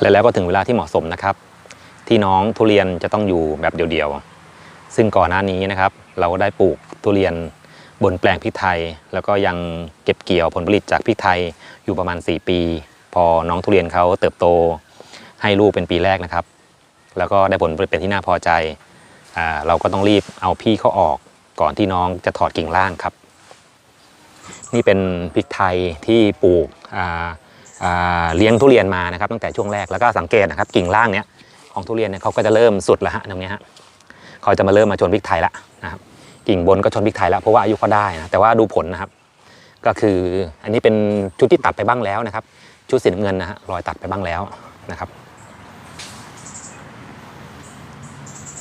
และแล้วก็ถึงเวลาที่เหมาะสมนะครับ ที่น้องทุเรียนจะต้องอยู่แบบเดียวๆ ซึ่งก่อนหน้านี้นะครับ เราก็ได้ปลูกทุเรียนบนแปลงพริกไทย แล้วก็ยังเก็บเกี่ยวผลผลิตจากพริกไทยอยู่ประมาณ 4 ปี พอน้องทุเรียนเขาเติบโตให้ลูกเป็นปีแรกนะครับ แล้วก็ได้ผลผลิตเป็นที่น่าพอใจอเราก็ต้องรีบเอาพี่เขาออกก่อนที่น้องจะถอดกิ่งล่างครับ นี่เป็นพริกไทยที่ปลูกอ่า เลี้ยงทุเรียนมานะครับตั้งแต่ช่วงแรกแล้วก็สังเกตนะครับกิ่งล่างเนี้ยของทุเรียนเนี่ยเขาก็จะเริ่มสุดแล้วฮะตรงนี้ฮะเขาจะมาเริ่มมาชนพริกไทยแล้วนะครับกิ่งบนก็ชนพริกไทยแล้วเพราะว่าอายุเขาได้นะแต่ว่าดูผลนะครับ ก็คืออันนี้เป็นชุดที่ตัดไปบ้างแล้วนะครับ ชุดสีน้ำเงินนะฮะรอยตัดไปบ้างแล้วนะครับ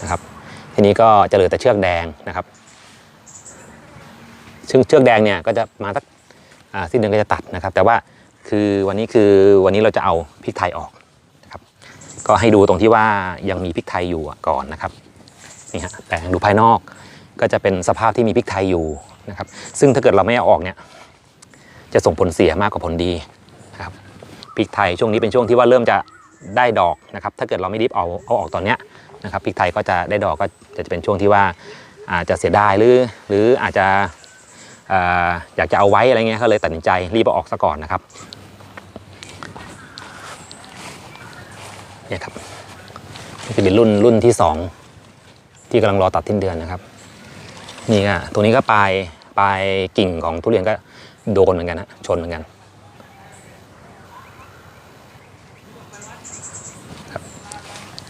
นะครับทีนี้ก็จะเหลือแต่เชือกแดงนะครับ ซึ่งเชือกแดงเนี่ยก็จะมาสักอ่าสิ้นเดือนก็จะตัดนะครับ แต่ว่า คือวันนี้คือวันนี้เราจะเอาพริกไทยออกนะครับ ก็ให้ดูตรงที่ว่ายังมีพริกไทยอยู่ก่อนนะครับนี่ฮะแต่ดูภายนอกก็จะเป็นสภาพที่มีพริกไทยอยู่นะครับ ซึ่งถ้าเกิดเราไม่เอาออกเนี่ย จะส่งผลเสียมากกว่าผลดีนะครับพริกไทยช่วงนี้เป็นช่วงที่ว่าเริ่มจะได้ดอกนะครับ ถ้าเกิดเราไม่รีบเอาเอาออกตอนเนี้ยนะครับพริกไทยก็จะได้ดอกก็จะเป็นช่วงที่ว่าอาจจะเสียดายหรือ หรืออาจจะเอ่ออยากจะเอาไว้อะไรเงี้ยก็เลยตัดสินใจรีบเอาออกซะก่อนนะครับ เนี่ยครับนี่คือเป็นรุ่นรุ่นที่สองที่กำลังรอตัดทิ้นเดือนนะครับ นี่ก็ตัวนี้ก็ปลายปลายกิ่งของทุเรียนก็โดนเหมือนกันนะชนเหมือนกันครับ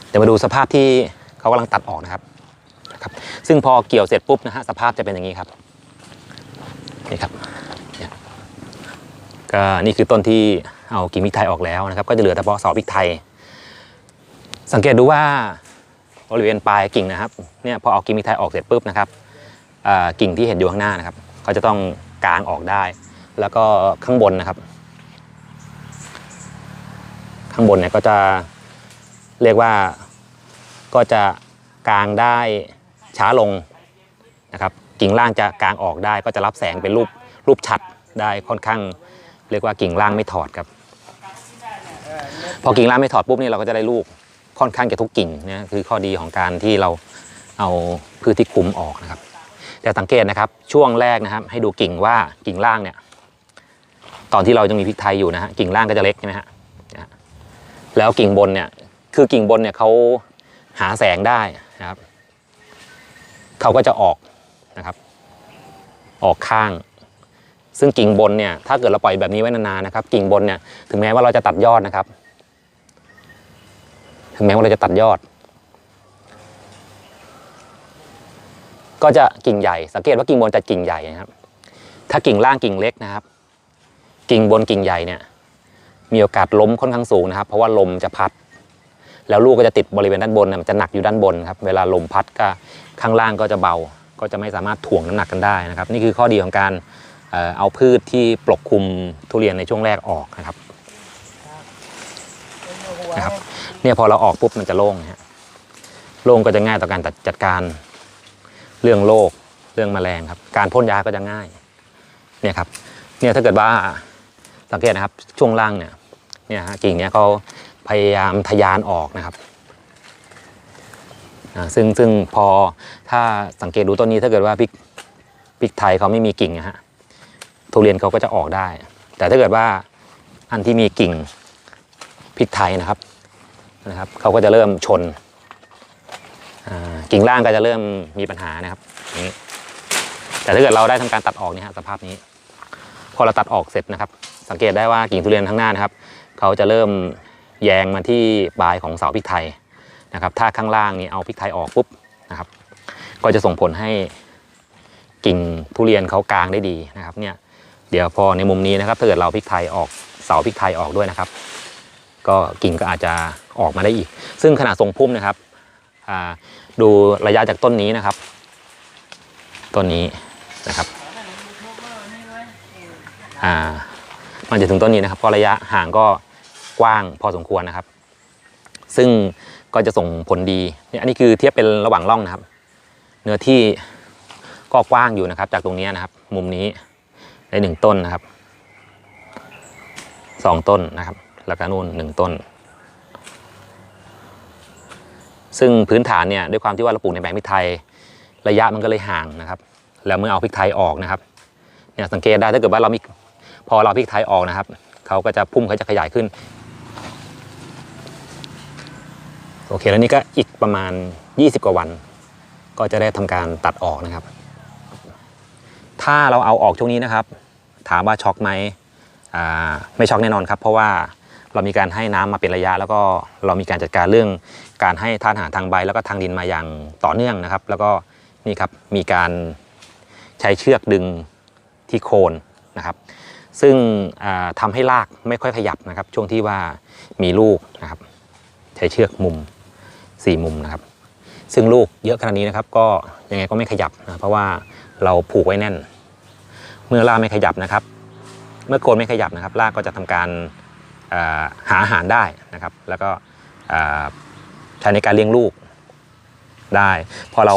เดี๋ยวมาดูสภาพที่เขากำลังตัดออกนะครับนะครับ ซึ่งพอเกี่ยวเสร็จปุ๊บนะฮะสภาพจะเป็นอย่างนี้ครับนี่ครับก็นี่คือต้นที่เอากิ่งพริกไทยออกแล้วนะครับ ก็จะเหลือแต่เฉพาะเสาพริกไทย สังเกตดูว่าบริเวณปลายกิ่งนะครับเนี่ยพอเอากิ่งพริกไทยออกเสร็จปุ๊บนะครับกิ่งที่เห็นอยู่ข้างหน้านะครับเขาจะต้องกางออกได้ แล้วก็ข้างบนนะครับ ข้างบนเนี่ยก็จะเรียกว่าก็จะกางได้ช้าลงนะครับ กิ่งล่างจะกางออกได้ ก็จะรับแสงเป็นรูปรูปฉัดได้ค่อนข้าง เรียกว่ากิ่งล่างไม่ถอดครับ พอกิ่งล่างไม่ถอดปุ๊บนี่เราก็จะได้ลูก ค่อนข้างจะทุกกิ่งนะคือข้อดีของการที่เราเอาพืชที่คุมออกนะครับ แต่สังเกตนะครับช่วงแรกนะครับ ให้ดูกิ่งว่ากิ่งล่างเนี่ย ตอนที่เรายังมีพริกไทยอยู่นะฮะกิ่งล่างก็จะเล็กใช่ไหมฮะนะฮะแล้วกิ่งบนเนี่ย คือกิ่งบนเนี่ยเขาหาแสงได้นะครับเขาก็จะออกนะครับ ออกข้าง ซึ่งกิ่งบนเนี่ยถ้าเกิดเราปล่อยแบบนี้ไว้นานๆนะครับ กิ่งบนเนี่ยถึงแม้ว่าเราจะตัดยอดนะครับ ถึงแม้ว่าเราจะตัดยอด ก็จะกิ่งใหญ่ สังเกตว่ากิ่งบนจะกิ่งใหญ่นะครับ ถ้ากิ่งล่างกิ่งเล็กนะครับ กิ่งบนกิ่งใหญ่เนี่ย มีโอกาสล้มค่อนข้างสูงนะครับ เพราะว่าลมจะพัด แล้วลูกก็จะติดบริเวณด้านบนเนี่ยมันจะหนักอยู่ด้านบนครับ เวลาลมพัดก็ข้างล่างก็จะเบา ก็จะไม่สามารถถ่วงน้ำหนักกันได้นะครับ นี่คือข้อดีของการเอาพืชที่ปกคลุมทุเรียนในช่วงแรกออกนะครับ นะครับเนี่ยพอเราออกปุ๊บมันจะโล่งนะฮะโล่งก็จะง่ายต่อการจัดการเรื่องโรคเรื่องแมลงครับ การพ่นยาก็จะง่ายเนี่ยครับเนี่ยถ้าเกิดว่าสังเกตนะครับช่วงล่างเนี่ยเนี่ยฮะกิ่งเนี้ยเขาพยายามทะยานออกนะครับซึ่งซึ่งพอถ้าสังเกตดูต้นนี้ถ้าเกิดว่าพริกพริกไทยเขาไม่มีกิ่งนะฮะทุเรียนเขาก็จะออกได้ แต่ถ้าเกิดว่าอันที่มีกิ่ง พริกไทยนะครับนะครับเขาก็จะเริ่มชนกิ่งล่างก็จะเริ่มมีปัญหานะครับนี้แต่ถ้าเกิดเราได้ทำการตัดออกนี่ฮะสภาพนี้ พอเราตัดออกเสร็จนะครับ สังเกตได้ว่ากิ่งทุเรียนข้างหน้านะครับเขาจะเริ่มแยงมาที่ปลายของเสาพริกไทยนะครับ ถ้าข้างล่างนี่เอาพริกไทยออกปุ๊บนะครับ ก็จะส่งผลให้กิ่งทุเรียนเขากลางได้ดีนะครับเนี่ยเดี๋ยวพอในมุมนี้นะครับถ้าเกิดเราพริกไทยออกเสาพริกไทยออกด้วยนะครับ ก็กิ่งก็อาจจะออกมาได้อีก ซึ่งขนาดทรงพุ่มนะครับดูระยะจากต้นนี้นะครับ ต้นนี้นะครับมันจะถึงต้นนี้นะครับเพราะระยะห่างก็กว้างพอสมควรนะครับ ซึ่งก็จะส่งผลดีนี่อันนี้คือเทียบเป็นระหว่างร่องนะครับ เนื้อที่ก็กว้างอยู่นะครับ จากตรงนี้นะครับ มุมนี้ได้หนึ่งต้นนะครับสองต้นนะครับ แล้วก็นู่นหนึ่งต้น ซึ่งพื้นฐานเนี่ยด้วยความที่ว่าเราปลูกในแปลงพริกไทย ระยะมันก็เลยห่างนะครับ แล้วเมื่อเอาพริกไทยออกนะครับเนี่ยสังเกตได้ถ้าเกิดว่าเรามีพอเราพริกไทยออกนะครับเขาก็จะพุ่มเขาจะขยายขึ้นโอเคแล้วนี่ก็อีกประมาณ 20 กว่าวัน ก็จะได้ทำการตัดออกนะครับ ถ้าเราเอาออกช่วงนี้นะครับ ถามว่าช็อกไหมไม่ช็อกแน่นอนครับ เพราะว่า เรามีการให้น้ำมาเป็นระยะ แล้วก็เรามีการจัดการเรื่องการให้ธาตุอาหารทางใบ แล้วก็ทางดินมาอย่างต่อเนื่องนะครับ แล้วก็นี่ครับมีการใช้เชือกดึงที่โคนนะครับ ซึ่งอ่าทำให้รากไม่ค่อยขยับนะครับ ช่วงที่ว่ามีลูกนะครับ ใช้เชือกมุมสี่มุมนะครับ ซึ่งลูกเยอะขนาดนี้นะครับ ก็ยังไงก็ไม่ขยับนะเพราะว่าเราผูกไว้แน่น เมื่อรากไม่ขยับนะครับ เมื่อโคนไม่ขยับนะครับรากก็จะทำการ หาอาหารได้นะครับ แล้วก็ใช้ในการเลี้ยงลูกได้ พอเรา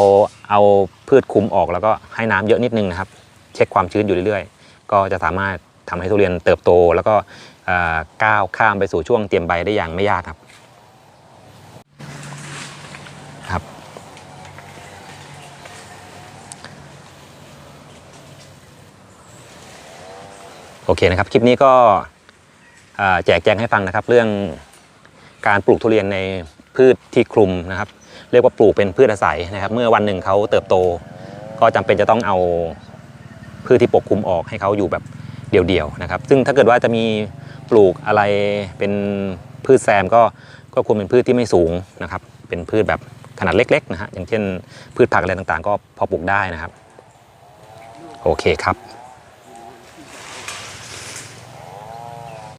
เอาพืชคุมออกแล้วก็ให้น้ำเยอะนิดนึงนะครับ เช็คความชื้นอยู่เรื่อยๆ ก็จะสามารถทำให้ทุเรียนเติบโต แล้วก็ก้าวข้ามไปสู่ช่วงเตรียมใบได้อย่างไม่ยากครับครับโอเคนะครับ คลิปนี้ก็ แจกแจงให้ฟังนะครับ เรื่องการปลูกทุเรียนในพืชที่คลุมนะครับ เรียกว่าปลูกเป็นพืชอาศัยนะครับ เมื่อวันหนึ่งเขาเติบโต ก็จำเป็นจะต้องเอาพืชที่ปกคลุมออกให้เขาอยู่แบบเดี่ยวๆนะครับ ซึ่งถ้าเกิดว่าจะมีปลูกอะไรเป็นพืชแซมก็ก็ควรเป็นพืชที่ไม่สูงนะครับ เป็นพืชแบบขนาดเล็กๆนะฮะอย่างเช่นพืชผักอะไรต่างๆ ก็พอปลูกได้นะครับ โอเคครับ